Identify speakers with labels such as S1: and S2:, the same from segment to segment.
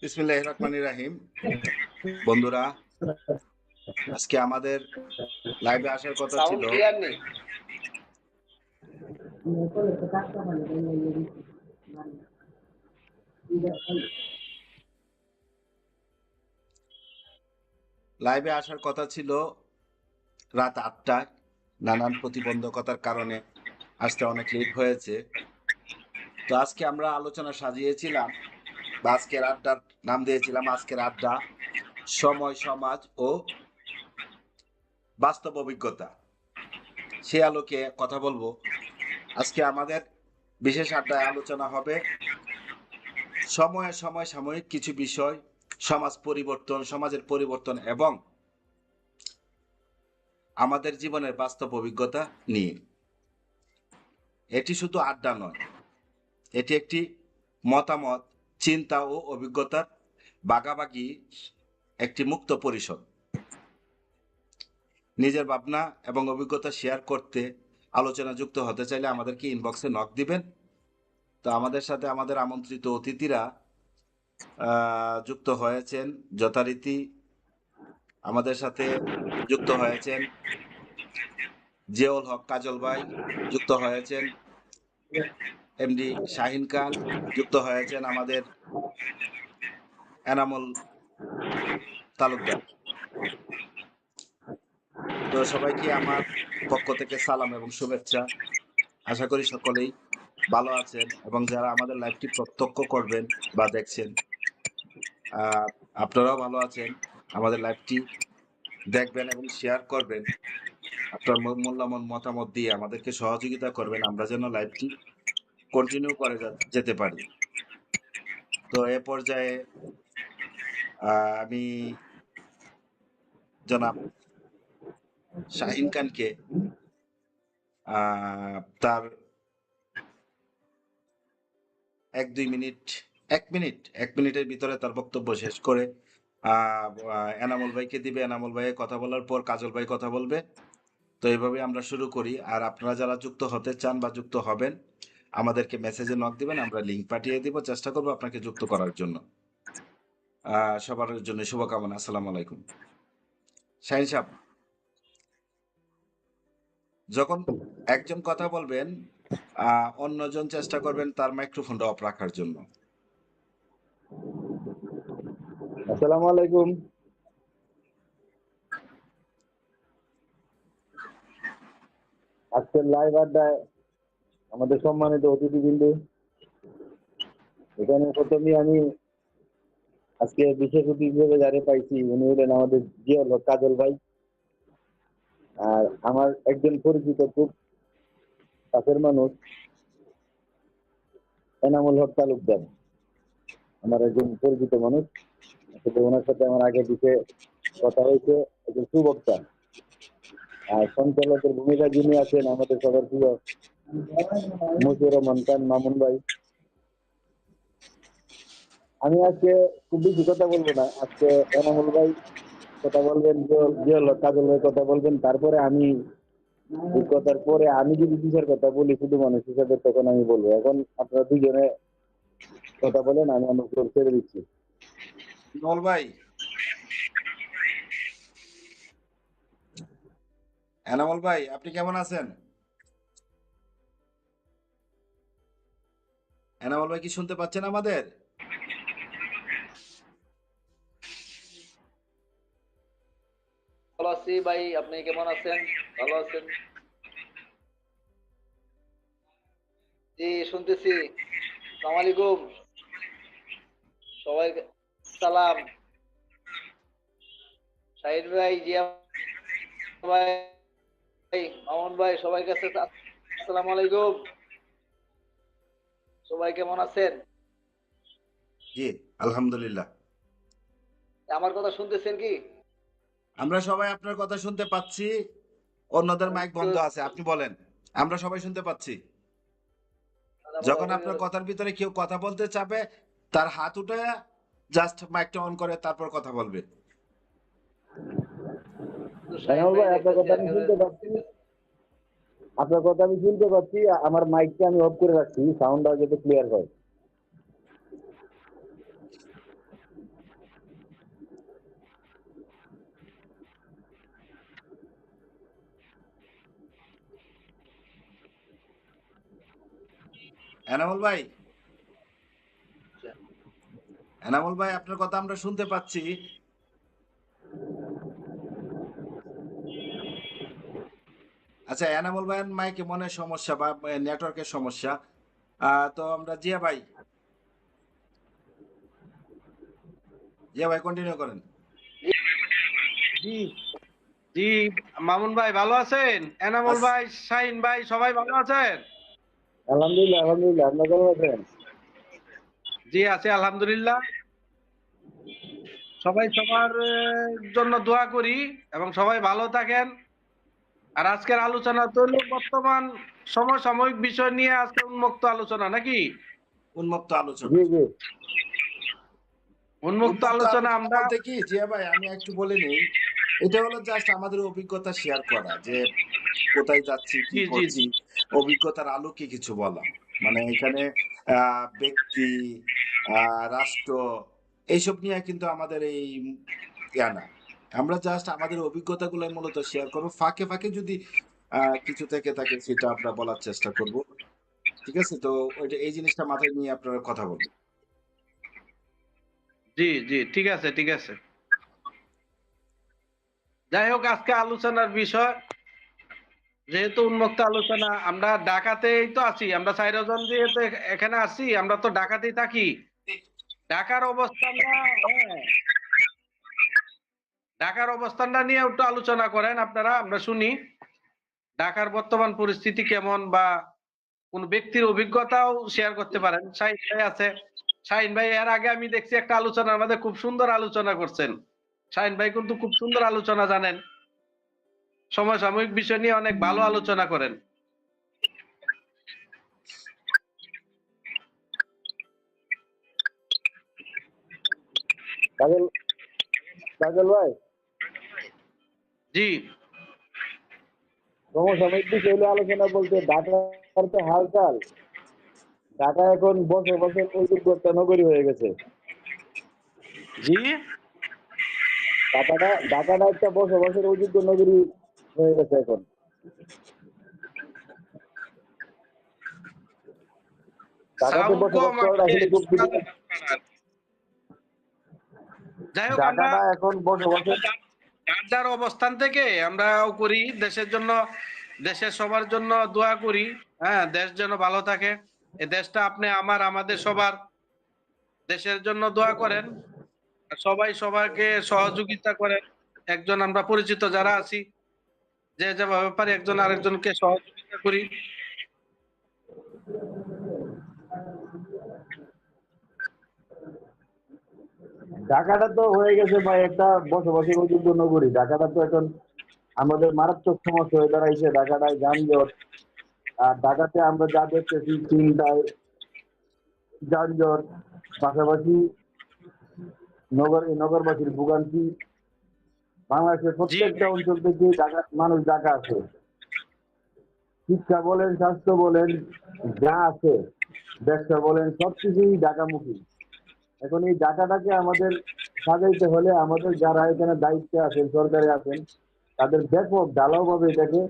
S1: বিসমিল্লাহির রহমানির রাহিম। বন্ধুরা আজকে আমাদের লাইভে আসার কথা ছিল। লাইভে আসার কথা ছিল রাত আটটায় নানান প্রতিবন্ধকতার কারণে আসতে অনেক লেট হয়েছে। তো আজকে আমরা আলোচনা সাজিয়েছিলাম। আজকের আড্ডার নাম দিয়েছিলাম আজকের আড্ডা, সময়, সমাজ ও বাস্তব অভিজ্ঞতা। সে আলোকে কথা বলব। আজকে আমাদের বিশেষ আড্ডায় আলোচনা হবে সময়ে সময় সাময়িক কিছু বিষয়, সমাজ পরিবর্তন, সমাজের পরিবর্তন এবং আমাদের জীবনের বাস্তব অভিজ্ঞতা নিয়ে। এটি শুধু আড্ডা নয়, এটি একটি মতামত চিন্তা ও অভিজ্ঞতার বাগাবাগি একটি মুক্ত পরিষদ নিজের ভাবনা এবং অভিজ্ঞতা শেয়ার করতে আলোচনা যুক্ত হতে চাইলে আমাদেরকে ইনবক্সে নক দিবেন। তো আমাদের সাথে আমাদের আমন্ত্রিত অতিথিরা যুক্ত হয়েছেন যথারীতি। আমাদের সাথে যুক্ত হয়েছেন জিয়াউল হক কাজল ভাই, যুক্ত হয়েছেন। এমডি শাহিন খান যুক্ত হয়েছেন আমাদের এনামুল তালুকদার। তো সবাইকে আমার পক্ষ থেকে সালাম এবং শুভেচ্ছা। আশা করি সকলেই ভালো আছেন এবং যারা আমাদের লাইভটি প্রত্যক্ষ করবেন বা দেখছেন আপনারাও ভালো আছেন, আমাদের লাইভটি দেখবেন এবং শেয়ার করবেন। আপনার মূল- মূল্যবান মতামত দিয়ে আমাদেরকে সহযোগিতা করবেন। আমরা যেন লাইভটি কন্টিনিউ করে যেতে পারি। তো এ পর্যায়ে আমি জনাব শাহিন খানকে তার এক দুই মিনিট, এক মিনিট, এক মিনিটের ভিতরে তার বক্তব্য শেষ করে এনামুল ভাইকে দিবে। এনামল ভাই কথা বলার পর কাজল ভাই কথা বলবে। তো এইভাবে আমরা শুরু করি। আর আপনারা যারা যুক্ত হতে চান বা যুক্ত হবেন আমাদেরকে মেসেজে নক দিবেন, আমরা লিংক পাঠিয়ে দিব। চেষ্টা করব আপনাকে যুক্ত করার জন্য। সবার জন্য শুভকামনা। আসসালামু আলাইকুম। শাহিন সাহেব, যখন একজন কথা বলবেন অন্যজন চেষ্টা করবেন তার মাইক্রোফোনটা অফ রাখার জন্য।
S2: আসসালামু আলাইকুম। আজকের লাইভ আড্ডায় আমাদের সম্মানিত অতিথিবৃন্দু, এখানে প্রথমে আমি আজকে বিশেষ অতিথি হিসেবে যারে পাইছি, উনি হলেন আমাদের জিয়াল কাজল ভাই। আর আমার একজন পরিচিত খুব কাছের মানুষ, এনামুল হক তালুকদার। আমার একজন পরিচিত মানুষ, আসলে ওনার সাথে আমার আগে দিকে কথা হয়েছে, একজন সুবক্তা। আর সঞ্চালকের ভূমিকা যিনি আছেন, আমাদের সবার প্রিয় মুজিবুর রহমান খান, মামুন ভাই। আমি আজকে খুব বেশি কথা বলব না। আজকে এনামুল ভাই কথা বলবেন কাজল ভাই কথা বলবেন। তারপরে আমি কথার পরে আমি যদি কিসের কথা বলি, শুধু মানুষ হিসাবে তখন আমি বলব। এখন আপনারা দুজনে কথা বলেন, আমি ফ্লোর ছেড়ে দিচ্ছি।
S1: নল ভাই। এনামল ভাই, আপনি কেমন আছেন? এনামল ভাই কি শুনতে পাচ্ছেন আমাদের?
S3: ভালো আছি ভাই, আপনি কেমন আছেন? ভালো আছেন? জি, শুনতেছি। সালাম আলাইকুম। সবাই সালাম। শাহিদ ভাই, জিয়া ভাই ভাই সবাই কাছে আসসালামু আলাইকুম। সবাই কেমন আছেন?
S1: জি আলহামদুলিল্লাহ।
S3: আমার কথা শুনতেছেন কি?
S1: আমরা সবাই আপনার কথা শুনতে পাচ্ছি। অন্যদের মাইক বন্ধ আছে আপনি বলেন। আমরা সবাই শুনতে পাচ্ছি। যখন আপনার কথার ভিতরে কেউ কথা বলতে চাবে তার হাত উঠে জাস্ট মাইকটা অন করে তারপর কথা বলবে।
S2: আপনার কথা আমি শুনতে পাচ্ছি। আপনার কথা আমি শুনতে পাচ্ছি আমার মাইকটা আমি অফ করে রাখছি সাউন্ডটা যাতে ক্লিয়ার হয়।
S1: ভাই? আচ্ছা। এনামুল ভাই আপনার কথা আমরা শুনতে পাচ্ছি। আচ্ছা এনামুল ভাইয়ের মাইকে মনে সমস্যা বা নেটওয়ার্কের সমস্যা। তো আমরা জিয়া ভাই। জিয়া ভাই কন্টিনিউ করেন।
S4: জি জি মামুন ভাই ভালো আছেন? এনামুল ভাই শাহিন ভাই সবাই ভালো আছেন?
S2: আলহামদুলিল্লাহ আলহামদুলিল্লাহ আপনার কেমন আছেন?
S4: জি আছে আলহামদুলিল্লাহ। সবাই সবার জন্য দোয়া করি এবং সবাই ভালো থাকেন। আর আজকের আলোচনা তো বর্তমান সমসাময়িক বিষয় নিয়ে আজকে উন্মুক্ত আলোচনা নাকি?
S1: উন্মুক্ত আলোচনা।
S2: জি জি।
S4: উন্মুক্ত আলোচনা আমরা
S1: কি জিয়া ভাই আমি একটু বলে নিই। এটা হলো জাস্ট আমাদের অভিজ্ঞতা শেয়ার করা যে কোথায় যাচ্ছি কি করছি অভিজ্ঞতার আলোকে কিছু বলা। মানে এখানে আহ, ব্যক্তি আহ, রাষ্ট্র এইসব নিয়ে কিন্তু আমাদের এই ইয়া না। আমরা জাস্ট আমাদের অভিজ্ঞতাগুলো মূলত শেয়ার করব। ফাঁকে ফাঁকে যদি কিছু থেকে থাকে সেটা আমরা বলার চেষ্টা করব। ঠিক আছে? তো ওইটা, এই জিনিসটা মাথায় নিয়ে আপনারা কথা বলবেন।
S4: জি জি, ঠিক আছে ঠিক আছে। যাই হোক, আজকে আলোচনার বিষয়, যেহেতু উন্মুক্ত আলোচনা, আমরা ঢাকাতেই তো আছি, আমরা চারজন যেহেতু এখানে আছি, আমরা তো ঢাকাতেই থাকি। ঢাকার অবস্থানটা ঢাকার অবস্থানটা নিয়ে একটু আলোচনা করেন আপনারা, আমরা শুনি। ঢাকার বর্তমান পরিস্থিতি কেমন বা কোন ব্যক্তির অভিজ্ঞতাও শেয়ার করতে পারেন। শাহিন ভাই আছে। শাহিন ভাই, এর আগে আমি দেখছি একটা আলোচনার মধ্যে খুব সুন্দর আলোচনা করছেন। শাহিন ভাই কিন্তু খুব সুন্দর আলোচনা জানেন। সমসাময়িক বিষয় নিয়ে অনেক ভালো আলোচনা করেন।
S2: কাজল কাজল ভাই।
S4: জি।
S2: সমসাময়িক বিষয় হলে আলোচনা বলতে ঢাকার তো হালচাল। ঢাকা এখন বছর বছর অযোগ্যতা নগরী হয়ে গেছে।
S4: জি।
S2: ঢাকাটা ঢাকাটা একটা বছর বছর অযোগ্য নগরী হয়ে গেছে এখন। ঢাকাটা এখন বছর বছর
S4: যার অবস্থান থেকে আমরাও করি, দেশের জন্য, দেশের সবার জন্য দোয়া করি হ্যাঁ দেশ যেন ভালো থাকে। এই দেশটা আপনি আমার, আমাদের সবার, দেশের জন্য দোয়া করেন। সবাই সবাইকে সহযোগিতা করেন। একজন আমরা পরিচিত যারা আছি, যে যেভাবে পারি একজন আরেকজনকে সহযোগিতা করি।
S2: ঢাকাটা তো হয়ে গেছে ভাই একটা বসবাসের অযোগ্য নগরী ঢাকাটা তো এখন আমাদের মারাত্মক সমস্যা হয়ে দাঁড়াইছে। ঢাকাটায় যানজট। আর ঢাকাতে আমরা যা দেখতেছি চিন্তায় যানজট। পাশাপাশি নগর এই নগরবাসীর ভোগান্তি। বাংলাদেশের প্রত্যেকটা অঞ্চল থেকে ঢাকা মানুষ ঢাকা আছে। শিক্ষা বলেন স্বাস্থ্য বলেন যা আছে ব্যবসা বলেন সবকিছুই ঢাকামুখী। এখন এই ডাটাটাকে আমাদের সাজাইতে হলে আমাদের যারা এখানে দায়িত্বে আছেন, সরকারে আছেন, তাদের ব্যাপক ঢালাওভাবে এটাকে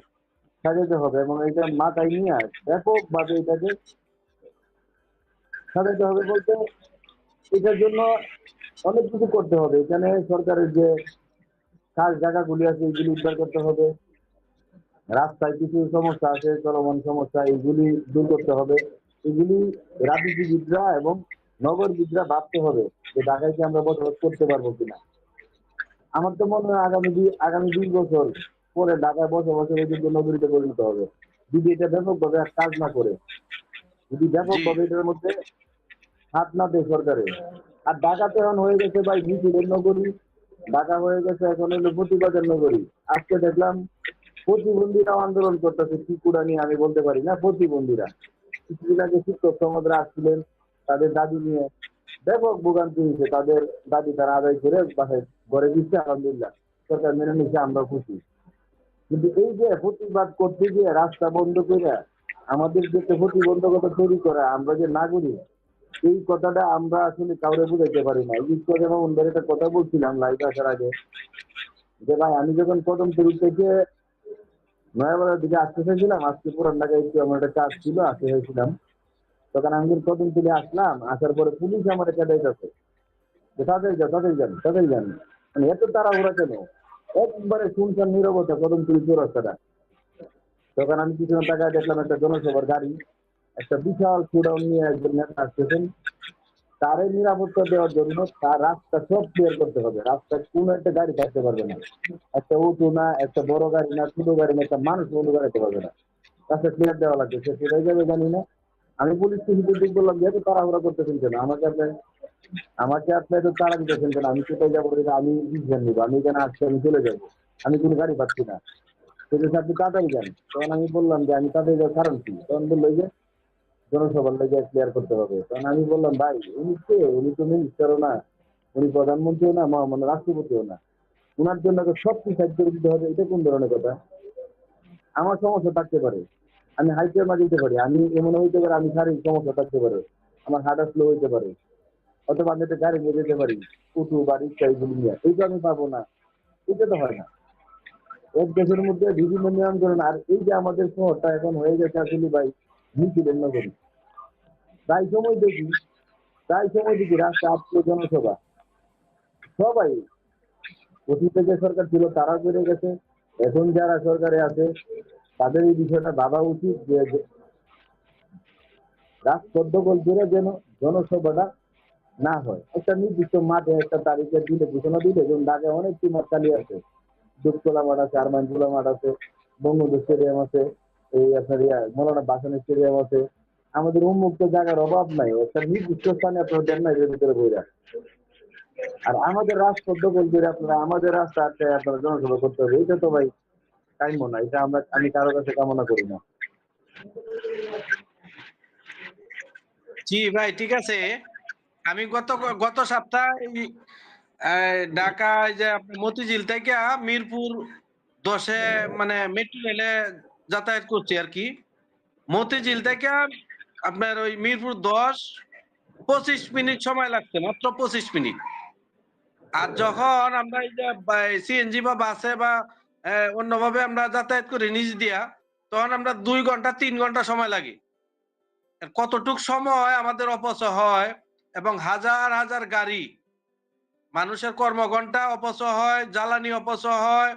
S2: সাজাতে হবে এবং এটা মাথায় নিয়ে আর ব্যাপকভাবে এটাকে সাজাতে হবে বলতে এটার জন্য অনেক কিছু করতে হবে। এখানে সরকারের যে কাজ জায়গাগুলি আছে, এগুলি উদ্ধার করতে হবে। রাস্তায় কিছু সমস্যা আছে, চলমান সমস্যা, এগুলি দূর করতে হবে। এগুলি রাজনীতিবিদরা এবং নগরবিদরা ভাবতে হবে যে ঢাকায় কি আমরা বসবাস করতে পারব কিনা। আমার তো মনে হয় আগামী দুই আগামী দুই বছর পরে ঢাকায় বসবাসের যোগ্য নগরীতে পরিণত হবে। যদি এটা ব্যাপকভাবে কাজ না করে যদি ব্যাপকভাবে এটার মধ্যে হাত না দেয় সরকারে। আর ঢাকাতে এখন হয়ে গেছে ভাই মিছিলের নগরী ঢাকা হয়ে গেছে এখন হলো প্রতিবাদের নগরী। আজকে দেখলাম প্রতিবন্ধীরাও আন্দোলন করতেছে কি কুড়া নিয়ে আমি বলতে পারি না প্রতিবন্ধীরা। কিছুদিন আগে শিক্ষক সমাজরা আসছিলেন তাদের দাবি নিয়ে ব্যাপক ভোগান্তি হয়েছে। তাদের দাবি তারা আদায় করে বাসায় ঘরে দিচ্ছে আলহামদুলিল্লাহ। সরকার মেনে নিচ্ছে আমরা খুশি। কিন্তু এই যে প্রতিবাদ করতে গিয়ে রাস্তা বন্ধ করে আমাদের যে প্রতিবন্ধকতা তৈরি করা, আমরা যে নাগরিক, এই কথাটা আমরা আসলে কাউরে বুঝাইতে পারি না। এই কথা যেমন একটা কথা বলছিলাম লাইভ আসার আগে, যে ভাই, আমি যখন প্রথম তরুণ থেকে নয়াবাজার দিকে আসতে চাইছিলাম, আজকে পুরান ঢাকায় আমার একটা কাজ ছিল, আসতে চাইছিলাম। তখন আমি কদিন তুলে আসলাম, আসার পরে পুলিশ আমার কেটাইতেছে যে তাদের যান তাদের যান তাদের যান। মানে এত তাড়াহুড়া কেন? একবারে শুনছেন নিরবতা, কদম তুলি চৌরাস্তাটা তখন আমি কিছু টাকা দেখলাম একটা জনসভার গাড়ি, একটা বিশাল সুডাউন নিয়ে একজন নেতা আসতেছেন। তারে নিরাপত্তা দেওয়ার জন্য তার রাস্তা সব ক্লিয়ার করতে হবে। রাস্তায় কোনো একটা গাড়ি থাকতে পারবে না। একটা অটো না, একটা বড় গাড়ি না, ছোট গাড়ি না, একটা মানুষ বন্ধু গাড়িতে পারবে না। রাস্তা ক্লিয়ার দেওয়া লাগবে। সে যাবে জানি না। আমি পুলিশকে দিক বললাম যে এত তাড়াহুড়া করতেছেন কেন? আমাকে আপনি আমাকে আপনি এত তাড়া দিতেছেন কেন? আমি কোথায় যাব আমি ডিসিশন নিবো। আমি এখানে আসছি, আমি চলে যাব। আমি কোনো গাড়ি পাচ্ছি না। সেটা আপনি তাড়াতাড়ি যান। তখন আমি বললাম যে, আমি তাড়াতাড়ি যাওয়ার কারণ কি? তখন বলল যে, জনসভার লেগে ক্লিয়ার করতে হবে। তখন আমি বললাম, ভাই, উনি কে? উনি তো মিনিস্টারও না, উনি প্রধানমন্ত্রীও না, মহামান্য রাষ্ট্রপতিও না। ওনার জন্য সব কিছু করে দিতে হবে। এটা কোন ধরনের কথা? আমার সমস্যা থাকতে পারে। আমি হাইটের মাঝে যেতে পারি। আমি এমন হইতে পারে আমি শারীরিক সমস্যা থাকতে পারে। আমার হার্ট স্লো হইতে পারে। অথবা আমি একটা গাড়ি নিয়ে যেতে পারি। উঠু বা রিক্সা এগুলো নিয়ে। এইটা আমি পাবো না। এটা তো হয় না। এক দেশের মধ্যে বিভিন্ন নিয়ম করেন আর এই যে আমাদের শহরটা এখন হয়ে গেছে আসলে ভাই, মিছিলের নগরী। প্রায় সময় দেখি, প্রায় সময় দেখি রাস্তা আত্মীয় জনসভা। সবাই, অতীতে যে সরকার ছিল তারা বেড়ে গেছে। এখন যারা সরকারে আছে তাদের এই বিষয়টা ভাবা উচিত যে যে রাজপদ্মকল করে যেন জনসভাটা না হয়। একটা নির্দিষ্ট মাঠে একটা তারিখে দিলে ঘোষণা দিলে, যেমন ঢাকায় অনেক টিমার চালিয়ে আছে, দুপতলা মাঠ আছে আরমানটোলা মাঠ আছে, বঙ্গবন্ধু স্টেডিয়াম আছে, এই আপনার ইয়া, মৌলানা বাসানি স্টেডিয়াম আছে। আমাদের উন্মুক্ত জায়গার অভাব নাই, একটা নির্দিষ্ট স্থানে আপনার দেন না এর ভিতরে বইরা। আর আমাদের রাজপথ বলতে আপনারা, আমাদের রাস্তা আটকে আপনারা জনসভা করতে হবে এটা তো ভাই টাইমও না এটা আমরা, আমি কারও কাছে কামনা করি না।
S4: জি ভাই, ঠিক আছে। আমি গত গত সপ্তাহে যে মতিঝিল থেকে মিরপুর দশে মানে মেট্রো রেলে যাতায়াত করছি আর কি। মতিঝিল থেকে আপনার ওই মিরপুর দশ, পঁচিশ মিনিট সময় লাগছে, মাত্র পঁচিশ মিনিট। আর যখন আমরা এই যে সিএনজি বা বাসে বা অন্যভাবে আমরা যাতায়াত করি নিজ দিয়া, তখন আমরা দুই ঘণ্টা, তিন ঘণ্টা সময় লাগে। কতটুক সময় আমাদের অপচয় হয় এবং হাজার হাজার গাড়ি, মানুষের কর্মঘন্টা অপচয় হয়, জ্বালানি অপচয় হয়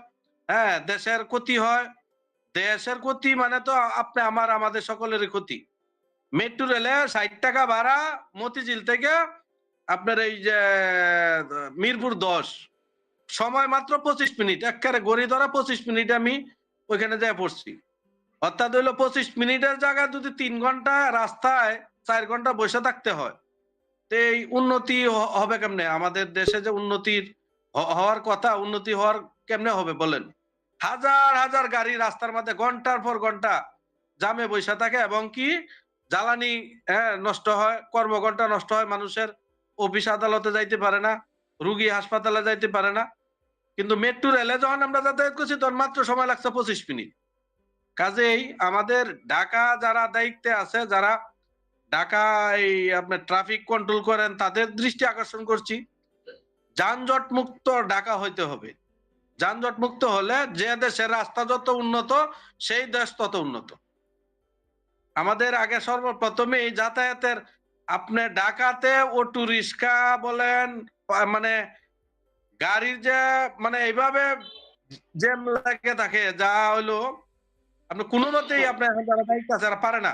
S4: হ্যাঁ দেশের ক্ষতি হয়। দেশের ক্ষতি মানে তো আপনি, আমার, আমাদের সকলেরই ক্ষতি। মেট্রো রেলে ষাট টাকা ভাড়া মতিঝিল থেকে আপনার এই যে মিরপুর দশ। সময় মাত্র পঁচিশ মিনিট একবারে গড়ি ধরা পঁচিশ মিনিট আমি ওইখানে যেয়ে পড়ছি। অর্থাৎ হইল পঁচিশ মিনিটের জায়গায় যদি তিন ঘণ্টা রাস্তায় চার ঘণ্টা বসে থাকতে হয়, তো এই উন্নতি হবে কেমনে? আমাদের দেশে যে উন্নতির হওয়ার কথা, উন্নতি হওয়ার কেমনে হবে বলেন? হাজার হাজার গাড়ি রাস্তার মধ্যে ঘণ্টার পর ঘণ্টা জামে বসে থাকে এবং কি জ্বালানি হ্যাঁ নষ্ট হয় কর্মঘন্টা নষ্ট হয়, মানুষের অফিস আদালতে যাইতে পারে না, রুগী হাসপাতালে যাইতে পারে না। কিন্তু মেট্রো রেলে যখন আমরা যাতায়াত করছি, তখন মাত্র সময় লাগছে পঁচিশ মিনিট। কাজেই আমাদের ঢাকা যারা দায়িত্বে আছে, যারা ঢাকা এই আপনার ট্রাফিক কন্ট্রোল করেন, তাদের দৃষ্টি আকর্ষণ করছি। যানজট মুক্ত ঢাকা হইতে হবে। যানজট মুক্ত হলে যে দেশের রাস্তা যত উন্নত, সেই দেশ তত উন্নত। আমাদের আগে সর্বপ্রথমে এই যাতায়াতের, আপনি ঢাকাতে অটো রিক্সা বলেন মানে গাড়ির যে মানে এইভাবে জ্যাম লাগে থাকে, যা হইল আপনি কোনো মতেই আপনি এখন যারা দায়িত্ব আছে পারে না।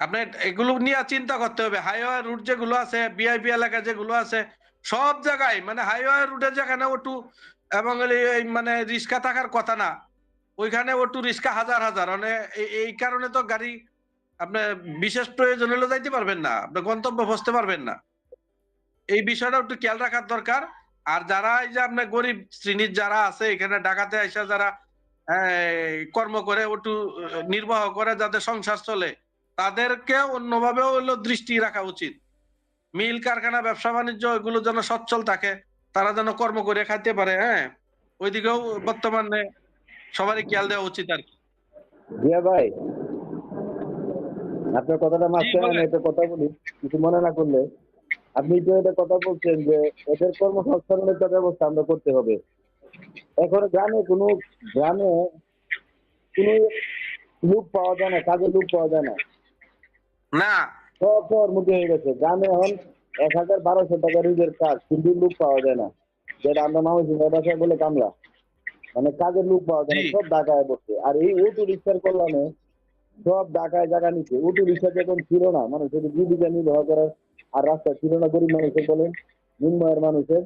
S4: আপনি এগুলো নিয়ে চিন্তা করতে হবে। হাইওয়ে রুট যেগুলো আছে বিআইপি এলাকা যেগুলো আছে, সব জায়গায় মানে হাইওয়ে রুটে যেখানে ওটু, এবং মানে রিক্সা থাকার কথা না, ওইখানে ওটু রিক্সা হাজার হাজার। মানে এই কারণে তো গাড়ি আপনি বিশেষ প্রয়োজন হলে যাইতে পারবেন না, আপনি গন্তব্য বসতে পারবেন না। এই বিষয়টা একটু খেয়াল রাখার দরকার। আর যারা এই যে আপনার গরিব শ্রেণির যারা আছে এখানে ঢাকাতে এসে যারা কর্ম করে ওটু নির্বাহ করে যাদের সংসার চলে তাদেরকে অন্যভাবে হলো দৃষ্টি রাখা উচিত। মিল কারখানা ব্যবসা বাণিজ্য এগুলো যেন সচ্ছল থাকে তারা যেন কর্ম করে খাইতে পারে হ্যাঁ? ওইদিকেও বর্তমানে সবারই খেয়াল দেওয়া উচিত আর কি।
S2: ভাই আপনার কথাটা মাঝখানে। একটা কথা বলি কিছু মনে না করলে আপনি তো এটা কথা বলছেন যে এদের কর্মসংস্থানের একটা ব্যবস্থা আমরা করতে হবে। এখন গ্রামে কোনো গ্রামে কোনো লোক পাওয়া যায় না কাজের লোক পাওয়া যায় না।
S4: না।
S2: সব মুখে হয়ে গেছে। গ্রামে এখন এক হাজার বারোশো টাকা রুজের কাজ কিন্তু লোক পাওয়া যায় না। যেটা আমরা মানুষ ভাষায় বলে কামলা মানে কাজের লোক পাওয়া যায় না সব ঢাকায় বসছে আর এই অটো রিক্সার কল্যাণে সব ঢাকায় জায়গা নিচ্ছে। অটো রিক্সা যখন ছিল না। মানে মানুষের জীবিকা নির্বাহ করার আর রাস্তা ছিল না গরিব মানুষের বলেন নিম্নয়ের মানুষের।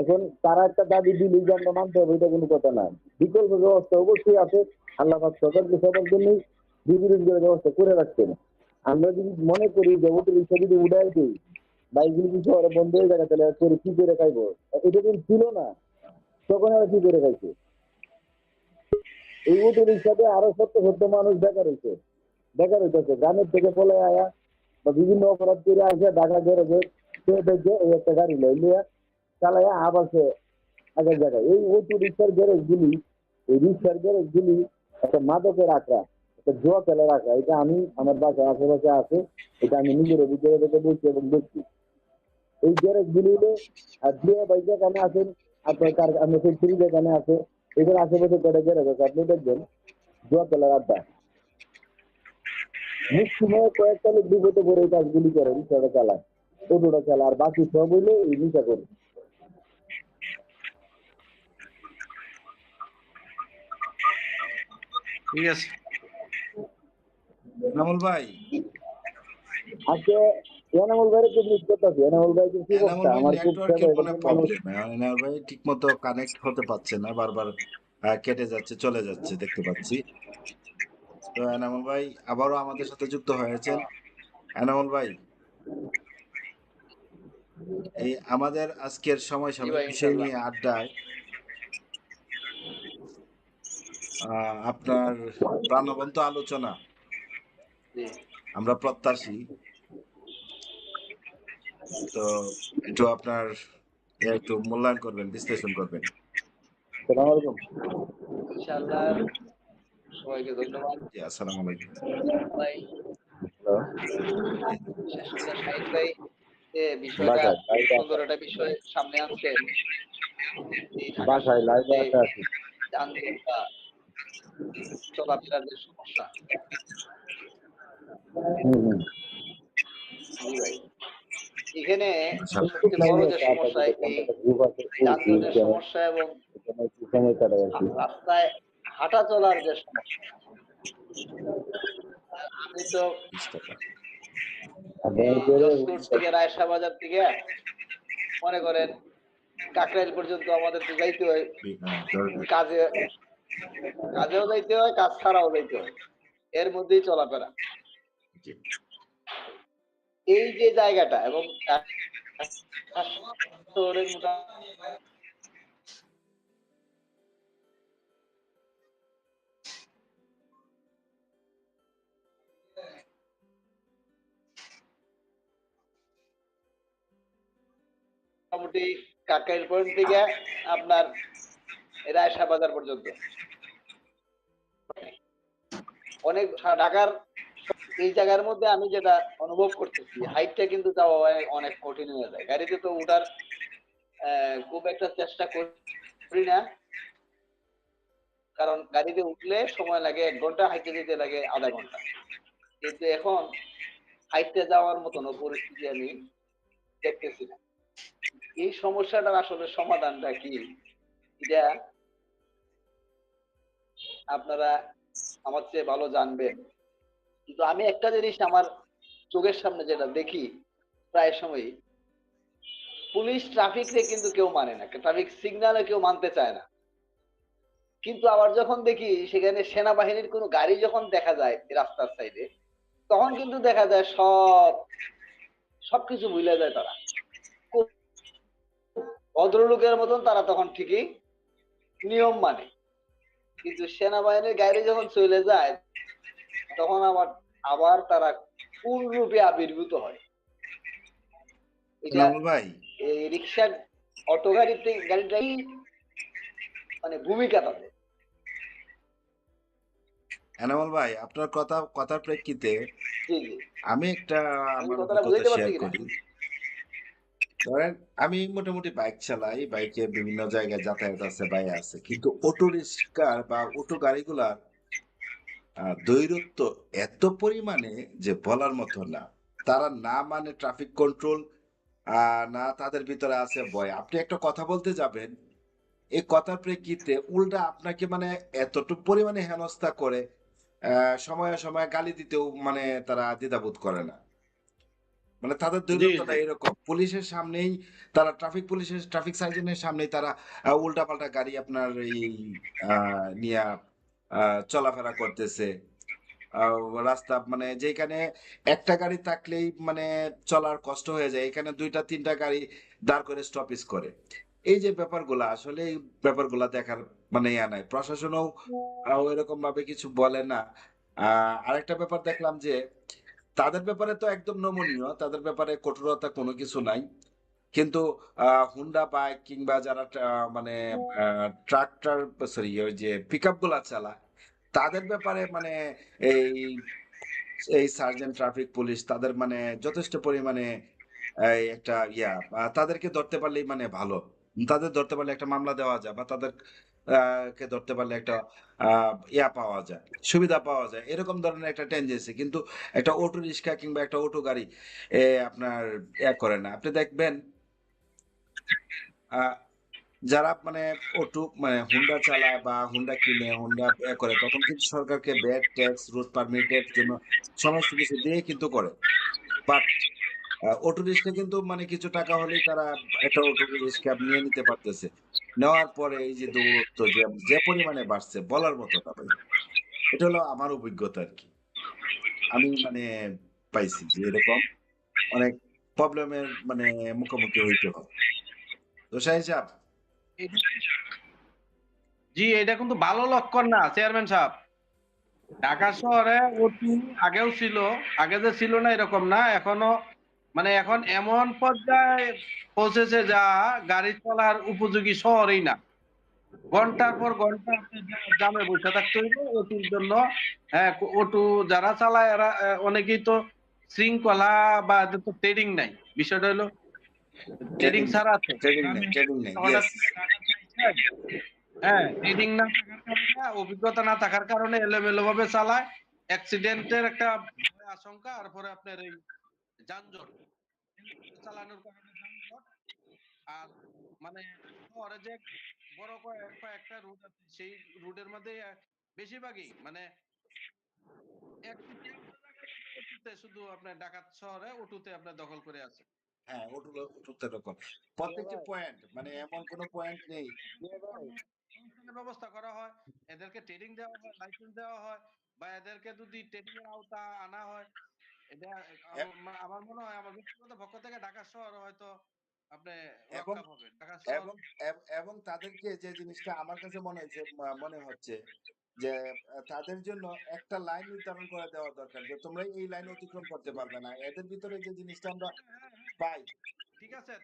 S2: এখন তারা একটা দাবি দিলি মানতে হবে, এটা কোনো কথা না। বিকল্প ব্যবস্থা অবশ্যই আছে। আল্লাহ সরকারকে সবার জন্যই বিবিধ ব্যবস্থা করে রাখছেন। আমরা যদি মনে করি যে রিক্সা যদি দিই, বাইকগুলো কি শহরে বন্ধ হয়ে যাবে, তাহলে করে কি করে খাইবো? এটা কিন্তু ছিল না। তখন আর কি করে খাইছে? এই অটো রিক্সাতে আরও সত্য সত্য মানুষ বেকার হয়েছে বেকার হইতেছে, গ্রামের থেকে পলে আয়া। বা বিভিন্ন অপরাধ করে আসে, ঢাকা দেখে এই একটা গাড়ি লিয়া চালায়া, আবার সে আগের জায়গায়। এই অটো রিক্সার গ্যারেজ গুলি এই রিক্সার গ্যারেজ গুলি একটা মাদকের আঁকড়া একটা জোয়া ফেলে রাখা এটা আমি আমার বাসায় আশেপাশে আছে, এটা আমি নিজের অভিজ্ঞতা থেকে বলছি এবং দেখছি। এই গ্যারেজ গুলিতে আর যে ভাই যেখানে আছেন, আপনার কার আপনি ফ্যাক্টরি যেখানে আছে, এদের আশেপাশে কটা গ্যারেজ আছে? আপনি দেখবেন, জোয়া ফেলার আড্ডা। মুসলিমে কয়েকটা লোক বিপদে পড়ে এই কাজগুলি করে রিক্সাটা চালায় টোটোটা চালায় আর বাকি সব হইলে এই নিশা করে।
S4: ঠিক আছে।
S1: ভাই।
S2: আজকে এনামুল ভাইয়ের খুব মিস করতেছি। এনামুল ভাই
S1: ভাই
S2: আমার খুব
S1: নেটওয়ার্কের কোনো প্রবলেম এনামুল ভাই ঠিকমতো কানেক্ট হতে পারছে না বারবার কেটে যাচ্ছে চলে যাচ্ছে দেখতে পাচ্ছি। তো এনামুল ভাই আবারও আমাদের সাথে যুক্ত হয়েছেন। এনামুল ভাই এই আমাদের আজকের সময় সাময়িক বিষয় নিয়ে আড্ডায় আপনার প্রাণবন্ত আলোচনা আমরা প্রত্যাশী। তো একটু আপনার একটু মূল্যায়ন করবেন বিশ্লেষণ করবেন।
S2: সালাম আলাইকুম।
S3: ইনশাআল্লাহ সবাইকে ধন্যবাদ।
S1: আসসালামু আলাইকুম।
S3: ভাই। শাহিদ ভাই বিষয়টা
S2: বাসায়, বাসায়।
S3: সুন্দর একটা বিষয় সামনে আনছেন
S2: বাসায় লাইভে একটা
S3: চলাফেরার যে সমস্যা।
S2: হুম হুম।
S3: জি ভাই। এখানে
S1: আচ্ছা।
S3: সবচেয়ে বড় যে সমস্যা এই যানজটের সমস্যা এবং রাস্তায় হাঁটা চলার যে সমস্যা থেকে বাজার থেকে মনে করেন কাকরাইল পর্যন্ত আমাদের তো যাইতে হয়।
S1: দশ-
S3: কাজে কাজেও যাইতে হয় কাজ ছাড়াও যাইতে হয়। এর মধ্যেই চলাফেরা। এই যে জায়গাটা এবং শহরের মোটামুটি কাকাইল পয়েন্ট থেকে আপনার রায়সা বাজার পর্যন্ত। অনেক ঢাকার এই জায়গার মধ্যে আমি যেটা অনুভব করতেছি, হাইটটা কিন্তু অনেক- অনেক কঠিন হয়ে যায়। গাড়িতে তো উঠার খুব একটা চেষ্টা করি না। কারণ গাড়িতে উঠলে সময় লাগে এক ঘণ্টা, হাইটে যেতে লাগে আধা ঘণ্টা। কিন্তু এখন হাইটে যাওয়ার মতন পরিস্থিতি আমি দেখতেছি না। এই সমস্যাটার আসলে সমাধানটা কি? এটা আপনারা আমার চেয়ে ভালো জানবেন। কিন্তু আমি একটা জিনিস আমার চোখের সামনে যেটা দেখি প্রায় সময়ই, পুলিশ ট্রাফিককে কিন্তু কেউ মানে না, ট্রাফিক সিগন্যালে কেউ মানতে চায় না। কিন্তু আবার যখন দেখি সেখানে সেনাবাহিনীর কোনো গাড়ি যখন দেখা যায় রাস্তার সাইডে তখন কিন্তু দেখা যায় সব, সবকিছু ভুলে যায় তারা। ভদ্রলোকের মতন তারা তখন ঠিকই নিয়ম মানে। কিন্তু সেনাবাহিনীর গাড়ি যখন চলে যায় তখন আবার আবার তারা কোন রূপে আবির্ভূত হয়?
S1: ভাই।
S3: এই রিক্সা অটো গাড়িতে গাড়িটাই মানে ভূমিকা তাদের।
S1: এনামুল ভাই আপনার কথা কথার প্রেক্ষিতে আমি একটা
S3: আমি
S1: আমার শেয়ার করি। ধরেন আমি মোটামুটি বাইক চালাই বাইকে বিভিন্ন জায়গায় যাতায়াত আছে বাই আছে। কিন্তু অটো রিক্সার বা অটো গাড়িগুলার দৈরত্ব এত পরিমাণে যে বলার মতো না। তারা না মানে ট্রাফিক কন্ট্রোল না তাদের ভিতরে আছে ভয়। আপনি একটা কথা বলতে যাবেন এই কথার প্রেক্ষিতে উল্টা আপনাকে মানে এতটুকু পরিমাণে হেনস্থা করে সময়ে সময়ে গালি দিতেও মানে তারা দ্বিধাবোধ করে না। মানে তাদের দৈরত্যটা এরকম। পুলিশের সামনেই তারা ট্রাফিক পুলিশের ট্রাফিক সার্জনের সামনেই তারা উল্টা পাল্টা গাড়ি আপনার এই নিয়ে চলাফেরা করতেছে। রাস্তা মানে যেখানে একটা গাড়ি থাকলেই মানে চলার কষ্ট হয়ে যায় এখানে দুইটা তিনটা গাড়ি দাঁড় করে স্টপেজ করে। এই যে ব্যাপারগুলা আসলে এই ব্যাপারগুলা দেখার মানে ইয়া নাই। প্রশাসনও এরকম ভাবে কিছু বলে না। আহ, আরেকটা ব্যাপার দেখলাম যে তাদের ব্যাপারে তো একদম নমনীয়, তাদের ব্যাপারে কঠোরতা কোনো কিছু নাই। কিন্তু হুন্ডা বাইক কিংবা যারা মানে ট্রাক্টর সরি ওই যে পিক আপগুলা চালায়, তাদের ব্যাপারে মানে এই এই সার্জেন্ট ট্রাফিক পুলিশ তাদের মানে যথেষ্ট পরিমাণে একটা, ইয়া তাদেরকে ধরতে পারলেই মানে ভালো। তাদের ধরতে পারলে একটা মামলা দেওয়া যায় বা তাদের কে ধরতে পারলে একটা ইয়া পাওয়া যায়, সুবিধা পাওয়া যায়, এরকম ধরনের একটা টেন্ডেন্সি কিন্তু একটা অটো রিক্সা কিংবা একটা অটো গাড়ি, এ আপনার ইয়া করে না। আপনি দেখবেন যারা মানে অটো মানে হুন্ডা চালায় বা হুন্ডা কিনে হুন্ডা করে, তখন কিন্তু সরকারকে ব্যাট ট্যাক্স রুট পারমিটের জন্য সমস্ত কিছু দিয়ে কিন্তু করে। বাট অটো রিক্সা কিন্তু মানে কিছু টাকা হলেই তারা একটা অটো রিক্সা নিয়ে নিতে পারতেছে। নেওয়ার পরে এই যে দৌরত্ব যে যে পরিমাণে বাড়ছে, বলার মতো না এটা হলো আমার অভিজ্ঞতা আর কি। আমি মানে পাইছি যে এরকম অনেক প্রবলেমের মানে মুখোমুখি হইতে হয়। তো শাহিন সাহেব।
S4: জি, এটা কিন্তু ভালো লক্ষণ না চেয়ারম্যান সাহেব। ঢাকা শহরে অতি আগেও ছিল, আগে যে ছিল না এরকম না, এখনও মানে এখন এমন পর্যায়ে পৌঁছেছে যা গাড়ি চলার উপযোগী শহরই না। ঘণ্টার পর ঘণ্টা জামে বসে থাকতে হইবে অটুর জন্য হ্যাঁ অটু যারা চালায় এরা অনেকেই তো শৃঙ্খলা বা তো ট্রেডিং নাই। বিষয়টা হলো ট্রেডিং ছাড়া আছে। হ্যাঁ ট্রেডিং না থাকার কারণে অভিজ্ঞতা না থাকার কারণে এলোমেলো ভাবে চালায়। অ্যাক্সিডেন্টের একটা আশঙ্কা আর পরে আপনার এই যানজট। চালানোর কারণে যানজট। আর মানে শহরে যে বড় কয়েকটা রুট আছে সেই রুটের মধ্যে বেশিরভাগই মানে শুধু আপনার ঢাকা শহরে অটুতে আপনার দখল করে আছে
S1: হ্যাঁ ওটুলো ওটুতে রকম প্রত্যেকটি পয়েন্ট মানে এমন কোনো পয়েন্ট নেই।
S4: ব্যবস্থা করা হয় এদেরকে ট্রেনিং দেওয়া হয় লাইসেন্স দেওয়া হয় বা এদেরকে যদি ট্রেনিং এর আওতা আনা হয় এটা আমার মনে হয় আমার ব্যক্তিগত পক্ষ থেকে ঢাকা শহর হয়তো
S1: এবং- তাদেরকে যে জিনিসটা আমার কাছে মনে হচ্ছে ম- মনে হচ্ছে যে তাদের জন্য একটা লাইন নির্ধারণ করে দেওয়া দরকার যে তোমরা এই লাইন অতিক্রম করতে পারবে না। এদের ভিতরে যে জিনিসটা আমরা পাই।
S4: ঠিক আছে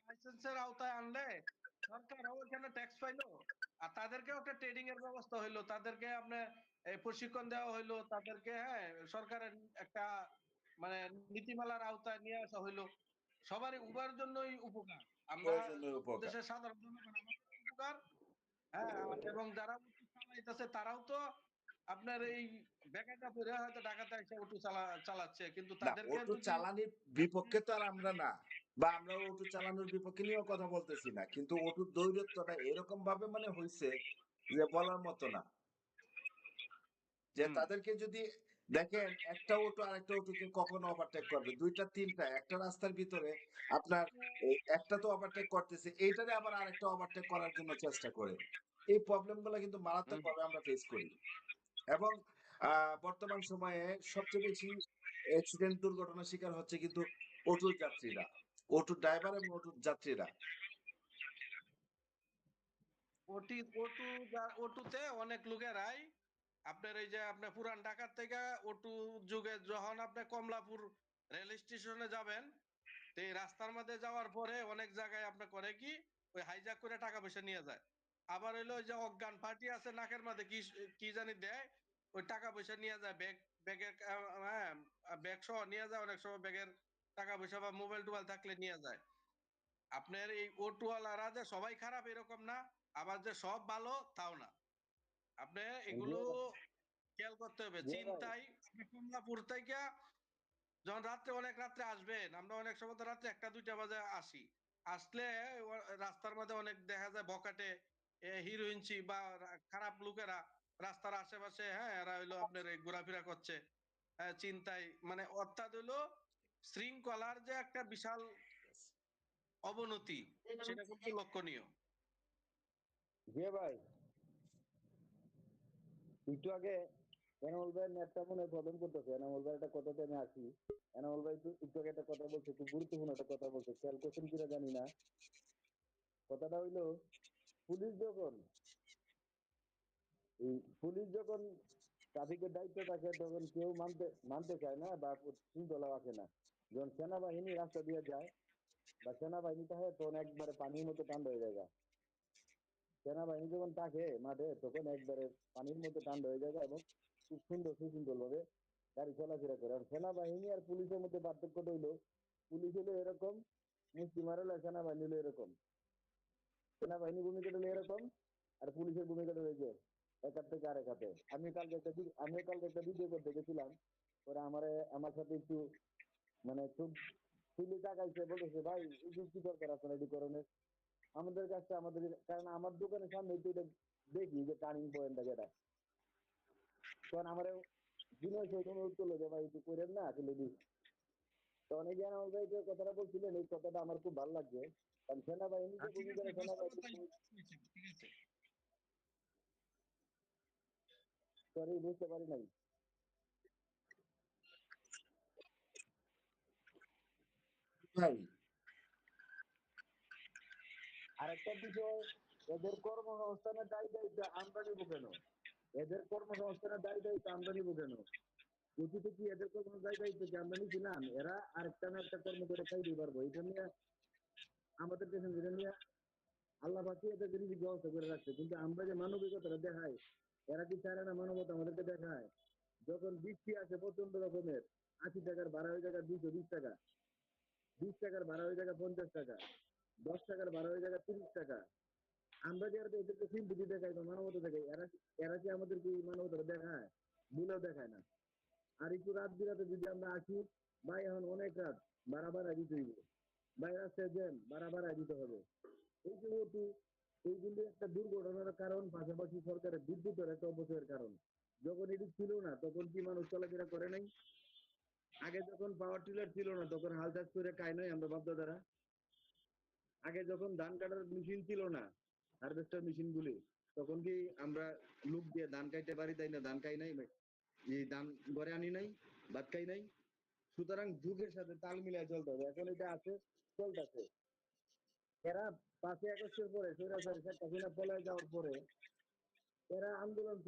S4: লাইসেন্সের আওতায় আনলে সরকারও ওখানে ট্যাক্স পাইলো আর তাদেরকেও একটা ট্রেডিং এর ব্যবস্থা হইল তাদেরকে আপনার প্রশিক্ষণ দেওয়া হইল তাদেরকে হ্যাঁ সরকারের একটা মানে নীতিমালার আওতায় নিয়ে আসা হইল। সবারই উভয়ের জন্যই উপকার। আমরা দেশের সাধারণ জনগণ উপকার। হ্যাঁ এবং যারা উটু চালাইতেছে তারাও তো আপনার এই বেকারটা হয়তো ঢাকাতে এসে উটু চালা চালাচ্ছে কিন্তু তাদেরকে
S1: ওটু চালানির বিপক্ষে তো আর আমরা না বা আমরা ওটু চালানোর বিপক্ষে নিয়েও কথা বলতেছি না কিন্তু ওটুর দৈরত্যটা এরকম ভাবে মানে হয়েছে যে বলার মতো না। যে তাদেরকে যদি দেখেন একটা অটো আরেকটা অটোকে কখনো ওভারটেক করবে। দুইটা তিনটা একটা রাস্তার ভিতরে আপনার একটা তো ওভারটেক করতেছে এইটারে আবার আরেকটা ওভারটেক করার জন্য চেষ্টা করে। এই প্রবলেমগুলো কিন্তু মারাত্মক ভাবে আমরা ফেস করি। এবং আহ, বর্তমান সময়ে সবচেয়ে বেশি অ্যাক্সিডেন্ট দুর্ঘটনার শিকার হচ্ছে কিন্তু অটো যাত্রীরা অটো ড্রাইভার এবং অটোর যাত্রীরা।
S4: ওটুতে অনেক লোকেরাই আপনার এই যে আপনার পুরান ঢাকার থেকে ওটু যুগে যখন আপনি কমলাপুর রেল স্টেশনে যাবেন, তো এই রাস্তার মধ্যে যাওয়ার পরে অনেক জায়গায় আপনি করে কি, ওই হাইজাক করে টাকা পয়সা নিয়ে যায়। আবার হইল যে অজ্ঞান পার্টি আছে নাকের মধ্যে কি কি জানি দেয়, ওই টাকা পয়সা নিয়ে যায়। ব্যাগ, ব্যাগের হ্যাঁ ব্যাগ সহ নিয়ে যায় অনেক সময় ব্যাগের টাকা পয়সা বা মোবাইল টোবাইল থাকলে নিয়ে যায়। আপনার এই অটোওয়ালারা যে সবাই খারাপ এরকম না, আবার যে সব ভালো তাও না। আপনি এগুলো খেয়াল করতে হবে। চিন্তাই আপনি কমলাপুর থেকে যখন রাত্রে অনেক রাত্রে আসবেন আমরা অনেক সময় তো রাত্রে একটা দুইটা বাজে আসি। আসলে রাস্তার মধ্যে অনেক দেখা যায় বকাটে হিরোইনচি বা খারাপ লোকেরা রাস্তার আশেপাশে হ্যাঁ এরা হইল আপনার ঘোরাফেরা করছে। চিন্তায় মানে অর্থাৎ হইল শৃঙ্খলার যে একটা বিশাল অবনতি সেটা কিন্তু লক্ষণীয়।
S2: জি ভাই। একটু আগে এনামুল ভাই নেটটা মনে হয় প্রবলেম করতেছে। এনামুল ভাই, একটা কথাতে আমি আসি। এনামুল ভাই একটু আগে একটা কথা বলছে, খুব গুরুত্বপূর্ণ একটা কথা বলছে। খেয়াল করছেন কিনা জানি না। কথাটা হইল, পুলিশ যখন পুলিশ যখন ট্রাফিকের দায়িত্ব থাকে, তখন কেউ মানতে মানতে চায় না বা শৃঙ্খলা আসে না। যখন সেনাবাহিনী রাস্তা দিয়ে যায় বা সেনাবাহিনী থাকে তখন একবারে পানির মতো ঠান্ডা হয়ে যায় সেনাবাহিনী যখন থাকে মাঠে, তখন একবারে পানির মধ্যে ঠান্ডা হয়ে যায় এবং খুব সুন্দর সুসুন্দর ভাবে গাড়ি চলাফেরা করে। আর সেনাবাহিনী আর পুলিশের মধ্যে পার্থক্যটা হইল, পুলিশ হলো এরকম মুসলিমার হলো সেনাবাহিনী হলো এরকম। সেনাবাহিনী ভূমিকাটা হলো এরকম, আর পুলিশের ভূমিকাটা রয়েছে এক হাত থেকে আরেক হাতে। আমি কালকে একটা আমিও কালকে একটা ভিডিও করতে গেছিলাম, পরে আমার আমার সাথে একটু মানে খুব পুলিশ তাকাইছে বলেছে ভাই কি দরকার আপনার এটি করণের আমাদের কাছে আমাদের কারণ আমার দোকানের সামনে তো এটা দেখি যে টার্নিং পয়েন্টটা যেটা। তখন আমার বিনয় সহিত অনুরোধ করল যে ভাই একটু করেন না আসলে দিস তখন এই যে আমার ভাই যে কথাটা বলছিলেন এই কথাটা আমার খুব ভালো লাগছে। কারণ সেনাবাহিনী যে
S4: ঠিক আছে,
S2: সেনাবাহিনী
S4: ঠিক আছে।
S2: সরি বুঝতে পারি নাই।
S1: ভাই
S2: আরেকটা বিষয়, এদের কর্মসংস্থানের দায়ী দায়িত্ব আমরা নিবো কেন? এদের কর্মসংস্থানের দায়ী দায়িত্ব আমরা নিবো কেন? উচিত কি এদের কর্ম দায়ী দায়িত্ব কি আমরা নিচ্ছি না এরা আরেকটা না একটা কর্ম করে খাইতে পারব। এটা নিয়ে আমাদের দেশে এটা নিয়ে আল্লাহ পাকি এদেরকে রিজিক ব্যবস্থা করে রাখছে। কিন্তু আমরা যে মানবিকতাটা দেখাই, এরা কি চায় না মানবতা আমাদেরকে দেখায়? যখন বৃষ্টি আসে প্রচণ্ড রকমের, আশি টাকার বারো টাকা দুইশো বিশ টাকা। বিশ টাকার হয়ে টাকা পঞ্চাশ টাকা। দশ টাকার ভাড়া হয়ে টাকা তিরিশ টাকা। আমরা যে এরা এদেরকে সিম্পিটি দেখাই বা মানবতা দেখাই, এরা এরা কি আমাদেরকে মানবতা দেখায়? ভুলেও দেখায় না। আর একটু রাত বিরাতে যদি আমরা আসি, ভাই, এখন অনেক রাত, ভাড়া দিতে হইব। ভাই রাস্তায় ভাড়া ভাড়া দিতে হবে। এই যে ওটু এইগুলি একটা দুর্ঘটনার কারণ, পাশাপাশি সরকারের বিদ্যুতের একটা অপচয়ের কারণ। যখন এটি ছিল না, তখন কি মানুষ চলাফেরা করে নাই? আগে যখন পাওয়ার টিলার ছিল না, তখন হাল চাষ করে খাই নাই আমরা বাপদাদারা। আগে যখন ধান কাটার মেশিন ছিল না হারভেস্টার মেশিন গুলি তখন কি আমরা লোক দিয়ে ধান কাইতে পারি? তাই না? ধান খাই নাই ধান ঘরে আনি নাই, ভাত খাই নাই। সুতরাং যুগের সাথে তাল মিলিয়ে চলতে হবে। এখন এটা আছে, চলতেছে। এরা পাঁচই আগস্টের পরে সৈরাচারী শেখ হাসিনা পলায় যাওয়ার পরে, এরা আন্দোলন